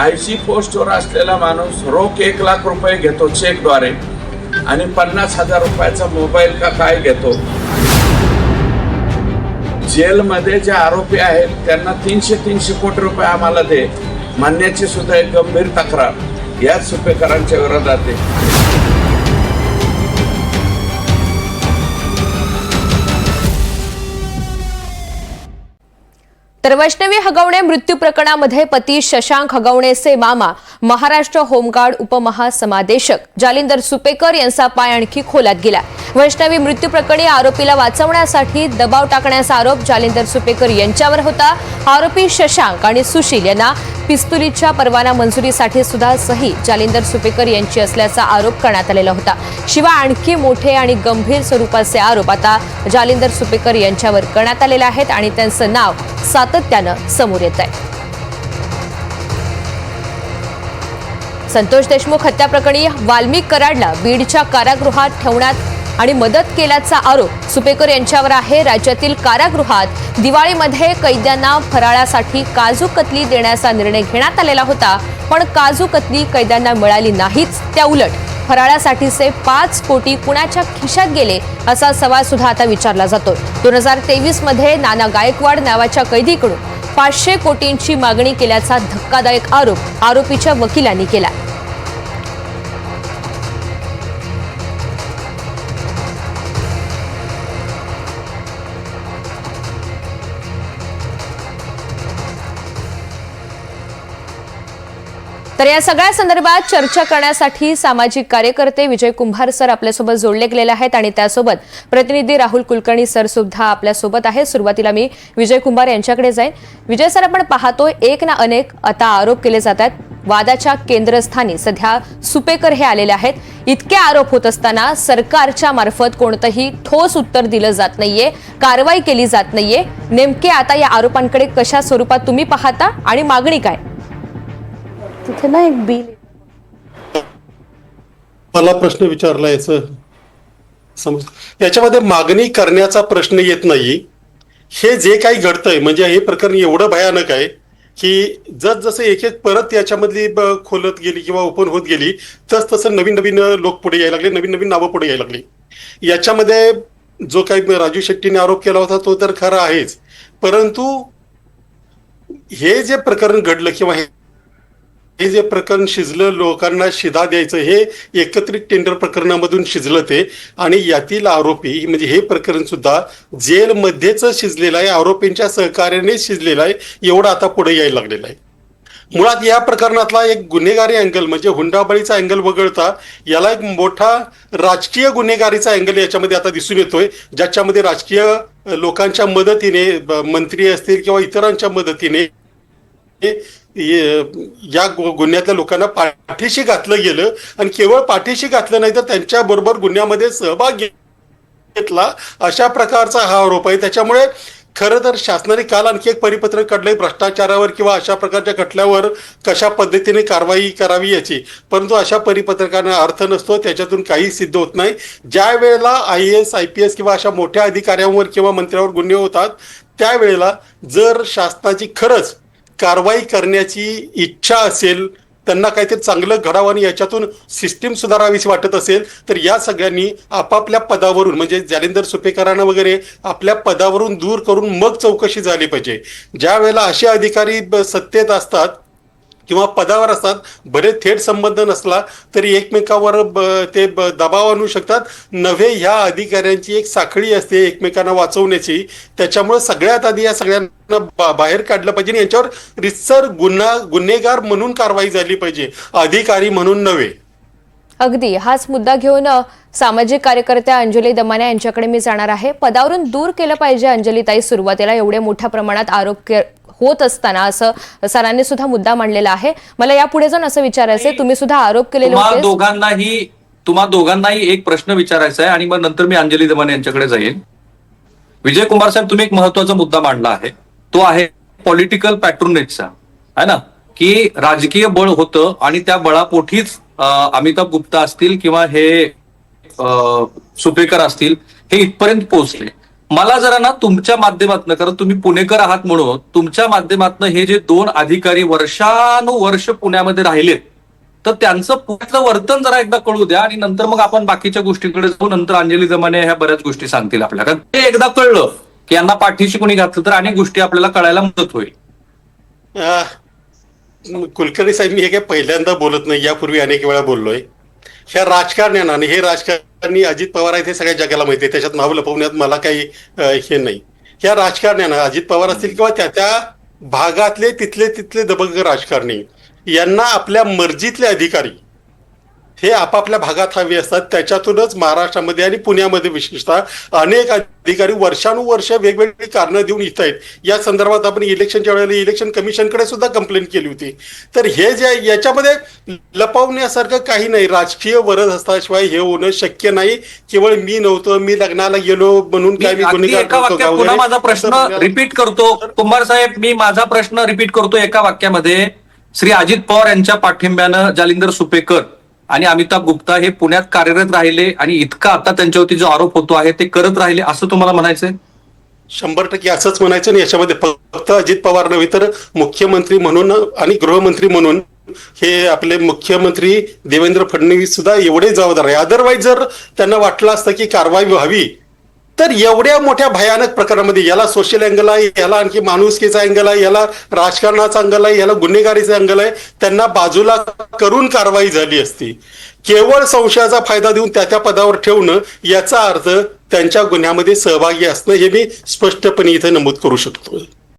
IC पोस्टवर असलेला माणूस रोख एक लाख रुपये घेतो चेकद्वारे आणि पन्नास हजार रुपयाचा मोबाईल का काय घेतो? जेलमध्ये जे आरोपी आहेत त्यांना तीनशे तीनशे कोटी रुपये आम्हाला दे. म्हणण्याची सुद्धा एक गंभीर तक्रार. याच सुपेकरांच्या विरोधात आहे. तर वैष्णवी हगवणे मृत्यू प्रकरणामध्ये पती शशांक हगवणेचे मामा महाराष्ट्र होमगार्ड उपमहासमादेशक. जालिंदर सुपेकर यांचा पाय आणखी खोलात गेला. वैष्णवी मृत्यू प्रकरणी आरोपीला वाचवण्यासाठी दबाव टाकण्याचा आरोप जालिंदर सुपेकर यांच्यावर होता. आरोपी शशांक आणि सुशील यांना पिस्तुलीच्या परवाना मंजुरीसाठी सुद्धा सही जालिंदर सुपेकर यांची असल्याचा आरोप करण्यात आलेला होता. शिवाय आणखी मोठे आणि गंभीर स्वरूपाचे आरोप आता जालिंदर सुपेकर यांच्यावर करण्यात आलेले आहेत आणि त्यांचं नाव सात सातत्यानं समोर येत आहे संतोष देशमुख हत्याप्रकरणी वाल्मिक कराडला बीडच्या कारागृहात ठेवण्यात आणि मदत केल्याचा आरोप सुपेकर यांच्यावर आहे. राज्यातील कारागृहात दिवाळीमध्ये कैद्यांना फराळासाठी काजू कतली देण्याचा निर्णय घेण्यात आलेला होता पण काजू कतली कैद्यांना मिळाली नाहीच. त्या उलट फराळासाठीचे पाच कोटी कुणाच्या खिशात गेले असा सवाल सुद्धा आता विचारला जातो दोन हजार तेवीसमध्ये नाना गायकवाड नावाच्या कैदीकडून पाचशे कोटींची मागणी केल्याचा धक्कादायक आरोप आरोपीच्या वकिलांनी केला या सगळ्या संदर्भात चर्चा करण्यासाठी सामाजिक कार्यकर्ते विजय कुंभार सर आपल्यासोबत जोडले गेलेले आहेत आणि त्यासोबत प्रतिनिधी राहुल कुलकर्णी सर सुद्धा आपल्यासोबत आहे सुरुवातीला मी विजय कुंभार यांच्याकडे जाईन. विजय सर आपण पाहतोय एक ना अनेक आता आरोप केले जात आहेत. वादाच्या केंद्रस्थानी सध्या सुपेकर हे आलेले आहेत. इतके आरोप होत असताना सरकारच्या मार्फत कोणतंही ठोस उत्तर दिलं जात नाहीये कारवाई केली जात नाहीये. नेमके आता या आरोपांकडे कशा स्वरूपात तुम्ही पाहता आणि मागणी काय? तिथे ना एक बिल मला प्रश्न विचारला याचं. समज याच्यामध्ये मागणी करण्याचा प्रश्न येत नाही. हे जे काही घडतंय म्हणजे हे प्रकरण एवढं भयानक आहे की जस जसं एक एक परत याच्यामधली खोलत गेली किंवा ओपन होत गेली तस तसं नवीन नवीन लोक पुढे यायला लागले नवीन नवीन नावं पुढे यायला लागली. याच्यामध्ये जो काही राजू शेट्टीने आरोप केला होता तो तर खरा आहेच. परंतु हे जे प्रकरण घडलं किंवा हे हे जे प्रकरण शिजलं लोकांना शिदा द्यायचं हे एकत्रित टेंडर प्रकरणामधून शिजलं ते. आणि यातील आरोपी म्हणजे हे प्रकरण सुद्धा जेलमध्येच शिजलेलं आहे आरोपींच्या सहकार्याने शिजलेलं आहे एवढं आता पुढे यायला लागलेलं आहे. मुळात या प्रकरणातला एक गुन्हेगारी अँगल म्हणजे हुंडाबळीचा अँगल वगळता याला एक मोठा राजकीय गुन्हेगारीचा अँगल याच्यामध्ये आता दिसून येतोय ज्याच्यामध्ये राजकीय लोकांच्या मदतीने मंत्री असतील किंवा इतरांच्या मदतीने या गु- गुन्ह्यातल्या लोकांना पाठीशी घातलं गेलं आणि केवळ पाठीशी घातलं नाही तर त्यांच्या बरोबर गुन्ह्यामध्ये सहभाग घेतला अशा प्रकारचा हा आरोप आहे. त्याच्यामुळे खरं तर शासनाने काल आणखी एक परिपत्रक काढलंय भ्रष्टाचारावर किंवा अशा प्रकारच्या खटल्यावर कशा पद्धतीने कारवाई करावी याची. परंतु अशा परिपत्रकांना अर्थ नसतो त्याच्यातून काही सिद्ध होत नाही. ज्या वेळेला I S I P S किंवा अशा मोठ्या अधिकाऱ्यांवर किंवा मंत्र्यावर गुन्हे होतात त्यावेळेला जर शासनाची खरंच कारवाई करण्याची इच्छा असेल त्यांना काहीतरी चांगलं घडावं आणि याच्यातून सिस्टीम सुधारावीशी वाटत असेल तर या सगळ्यांनी आपापल्या पदावरून म्हणजे जालिंदर सुपेकरांना वगैरे आपल्या पदावरून दूर करून मग चौकशी झाली पाहिजे. ज्या वेळेला असे अधिकारी ब- सत्तेत असतात किंवा पदावर असतात बरे थेट संबंध नसला तरी एकमेकावर ते दबाव आणू शकतात. नव्हे ह्या अधिकाऱ्यांची एक साखळी असते एकमेकांना वाचवण्याची. त्याच्यामुळे सगळ्यात आधी या सगळ्यांना बाहेर काढलं पाहिजे आणि यांच्यावर रितसर गुन्हा गुन्हेगार म्हणून कारवाई झाली पाहिजे. अधिकारी म्हणून नव्हे. अगदी. हाच मुद्दा घेऊन सामाजिक कार्यकर्त्या अंजली दमाने यांच्याकडे मी जाणार आहे. पदावरून दूर केलं पाहिजे अंजलीताई सुरुवातीला. एवढ्या मोठ्या प्रमाणात आरोप होत असताना असं सरांनी सुद्धा मुद्दा मांडलेला आहे. मला यापुढे जाऊन असं विचारायचंय तुम्ही सुद्धा आरोप केलेले दोघांनाही तुम्हा दोघांनाही एक प्रश्न विचारायचा आहे आणि मग नंतर मी अंजली दमाने यांच्याकडे जाईन. विजय कुमार साहेब तुम्ही एक महत्त्वाचा मुद्दा मांडला आहे. तो आहे पॉलिटिकल पॅट्रोनेजचा आहे ना? की राजकीय बळ होतं आणि त्या बळापोटीच अमिताभ गुप्ता असतील किंवा हे सुपेकर असतील हे इथपर्यंत पोहोचले. मला जरा ना तुमच्या माध्यमातनं कारण तुम्ही पुणेकर आहात म्हणून तुमच्या माध्यमातनं हे जे दोन अधिकारी वर्षानुवर्ष पुण्यामध्ये राहिलेत तर त्यांचं पुण्यातलं वर्तन जरा एकदा कळू द्या आणि नंतर मग आपण बाकीच्या गोष्टींकडे जाऊ. नंतर अंजली जमाने ह्या बऱ्याच गोष्टी सांगतील आपल्याला. कारण ते एकदा कळलं की यांना पाठीशी कोणी घातलं तर अनेक गोष्टी आपल्याला कळायला मदत होईल. कुलकर्णी साहेब मी हे काय पहिल्यांदा बोलत नाही यापूर्वी अनेक वेळा बोललोय. ह्या राजकारण्यानं आणि हे राजकारणी अजित पवार आहेत हे सगळ्या जगाला माहिती आहे. त्याच्यात नाव लपवण्यात मला काही हे नाही. ह्या राजकारण्यानं अजित पवार असतील किंवा त्या त्या भागातले तिथले तिथले दबंग राजकारणी यांना आपल्या मर्जीतले अधिकारी हे आपापल्या भागात हवे असतात. त्याच्यातूनच महाराष्ट्रामध्ये आणि पुण्यामध्ये विशेषतः अनेक अधिकारी वर्षानुवर्ष वेगवेगळी कारणं देऊन इथं आहेत. या संदर्भात आपण इलेक्शनच्या वेळेला इलेक्शन कमिशनकडे सुद्धा कंप्लेंट केली होती. तर हे जे याच्यामध्ये लपवण्यासारखं काही नाही. राजकीय वरद असल्याशिवाय हे होणं शक्य नाही. केवळ मी नव्हतो मी लग्नाला गेलो म्हणून काय मी गुन्हेगार. माझा प्रश्न रिपीट करतो. कुंभार साहेब मी माझा प्रश्न रिपीट करतो एका वाक्यामध्ये. श्री अजित पवार यांच्या पाठिंब्यानं जालिंदर सुपेकर. आणि अमिताभ गुप्ता हे पुण्यात कार्यरत राहिले आणि इतका आता त्यांच्यावरती जो आरोप होतो आहे ते करत राहिले असं तुम्हाला म्हणायचंय? शंभर टक्के असंच म्हणायचं आणि याच्यामध्ये फक्त अजित पवार नव्हे तर मुख्यमंत्री म्हणून आणि गृहमंत्री म्हणून हे आपले मुख्यमंत्री देवेंद्र फडणवीस सुद्धा एवढे जबाबदार आहे अदरवाईज जर त्यांना वाटलं असतं की कारवाई व्हावी तर एवढ्या मोठ्या भयानक प्रकारामध्ये याला सोशल अँगल आहे याला आणखी माणुसकीचा अँगल आहे याला राजकारणाचा अँगल आहे याला गुन्हेगारीचा अँगल आहे त्यांना बाजूला करून कारवाई झाली असती. केवळ संशयाचा फायदा देऊन त्या त्या पदावर ठेवणं याचा अर्थ त्यांच्या गुन्ह्यामध्ये सहभागी असणं हे मी स्पष्टपणे इथे नमूद करू शकतो